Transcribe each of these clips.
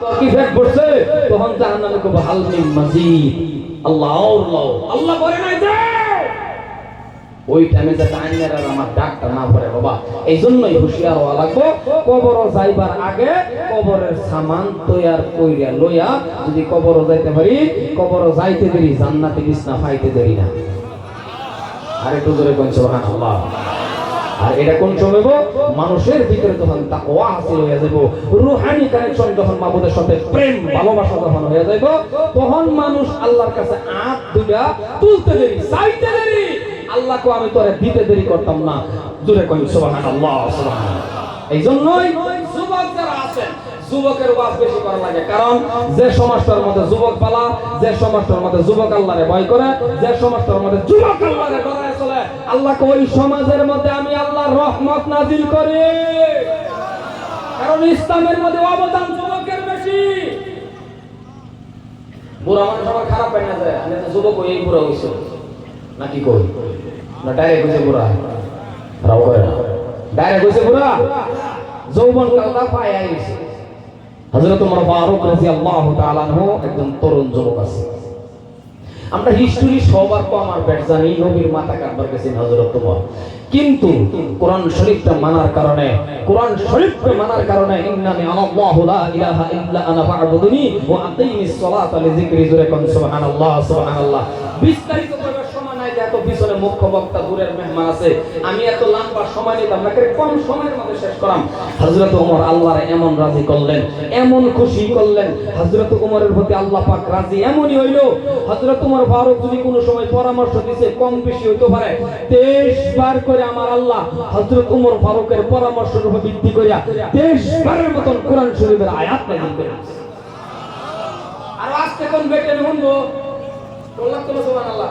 কি তখন জাহান্নামে কব হাল মিন মাজিদ। আল্লাহ আল্লাহ আল্লাহ করে নাই যে! ওই টাইমে যাতে আইনের আমার ডাকটা না পড়ে বাবা এই জন্যই হুঁশিয়ার হওয়া লাগবো কবর যাইবার আগে কবরের সামান তৈয়ার কইরা লইয়া যদি কবর যাইতে পারি কবর যাইতে দেরি জান্নাতে বিছনা পাইতে দেরি না। আর একটু জোরে কোন সুবহানাল্লাহ। আর এটা কোন সময় মানুষের ভিতরে যখন তাকওয়া হাসিল হয়ে যাবে রুহানি কানেকশন যখন মাবুদের সাথে প্রেম, ভালোবাসা যখন হয়ে যাবে তখন মানুষ আল্লাহর কাছে আপ দুইটা তুলতে দেরি, চাইতে দেরি। আল্লাহকে আমি তোরে দিতে দেরি করতাম না। জোরে কই সুবহানাল্লাহ সুবহানাল্লাহ। এই জন্যই যুবক যারা আছেন যুবকের ওয়াজ বেশি করা লাগে। কারণ যে সমাজটার মধ্যে যুবক পালা, যে সমাজটার মধ্যে যুবক আল্লাহরে ভয় করে, যে সমাজটার মধ্যে যুবক আল্লাহরে ডরায় চলে। আল্লাহকে ওই সমাজের মধ্যে আমি আল্লাহর রহমত নাজিল করি। কারণ ইসলামের মধ্যে অবদান যুবকের বেশি। বুড়া মানুষ আমার খারাপ পাই না যায় আমি তো যুবক এই বুড়া হইছে নাকি কই? না ডাইরেক্ট হইছে বুড়া। রাও কয় না। ডাইরেক্ট হইছে বুড়া। যৌবন কালটা পায় আইছে। হযরত ওমর ফারুক রাদিয়াল্লাহু তাআলা আনহু একজন তরুণ যুবক আছে। আমরা হিস্টোরি সবার কম আর ব্যাট জানি, নবীর মাথা কাটবার গেছেন হযরত ওমর কিন্তু কোরআন শরীফটা মানার কারণে, কোরআন শরীফকে মানার কারণে ইন্নানি আল্লাহু লা ইলাহা ইল্লা আনা ফা'বুদুনি ওয়া আকিমিস সালাতা লিযিকরি জুরে কোন সুবহানাল্লাহ সুবহানাল্লাহ। বিস্তারিত করার সময় নাই যে এত পিছনে মুখ্য বক্তা দূরের মেহমান আছে। আমি এত লম্বা সময় নিতাম না কম সময়ের মধ্যে শেষ করাম? হযরত ওমর আল্লাহর এমন রাজি করলেন, এমন খুশি করলেন। হযরত ওমরের প্রতি আল্লাহ পাক রাজি এমনই হইল। হযরত ওমর ফারুক যদি কোনো সময় পরামর্শ দিছে, কম বেশি হইতে পারে। 23 বার করে আমার আল্লাহ হযরত ওমর ফারুকের পরামর্শের উপর ভিত্তি করিয়া 23 বারের মতন কোরআন শরীফের আয়াত নাযিল করেছে আর আজকে কোন বেটে শুনব। বললাম তো সুবহানাল্লাহ।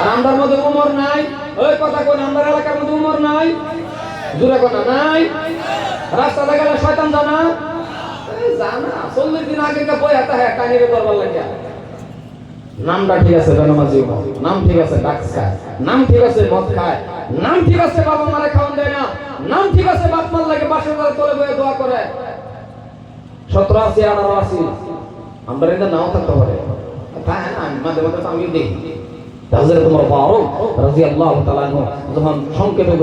আর আমদার মধ্যে উমর নাই। ওই কথা কোন আমদার এলাকার মধ্যে উমর নাই? জোরে কথা নাই। রাস্তাতে গেলে শয়তান জানা। জানা, চল্লিশ দিন আগে বই হাতে হ্যাঁ কাহিরে দরবার লাগিয়া নামটা ঠিক আছে বেনামাজি উমর। নাম ঠিক আছে ডাক্স খায়। নাম ঠিক আছে, মদ খায়। নাম ঠিক আছে, বাবা মারে খাওয়ান দেয় না। নাম ঠিক আছে, বাপ মার লাগে বাসের ঘরে তলে বয়ে দোয়া করে। সতেরো আশি, আঠারো আশি। আমরা এটা নাও থাকতে পারে। তাই না? মাঝে মাঝে আমি দেখি হযরত ওমর ফারুক রাদিয়াল্লাহু তাআলা যখন সংক্ষেপে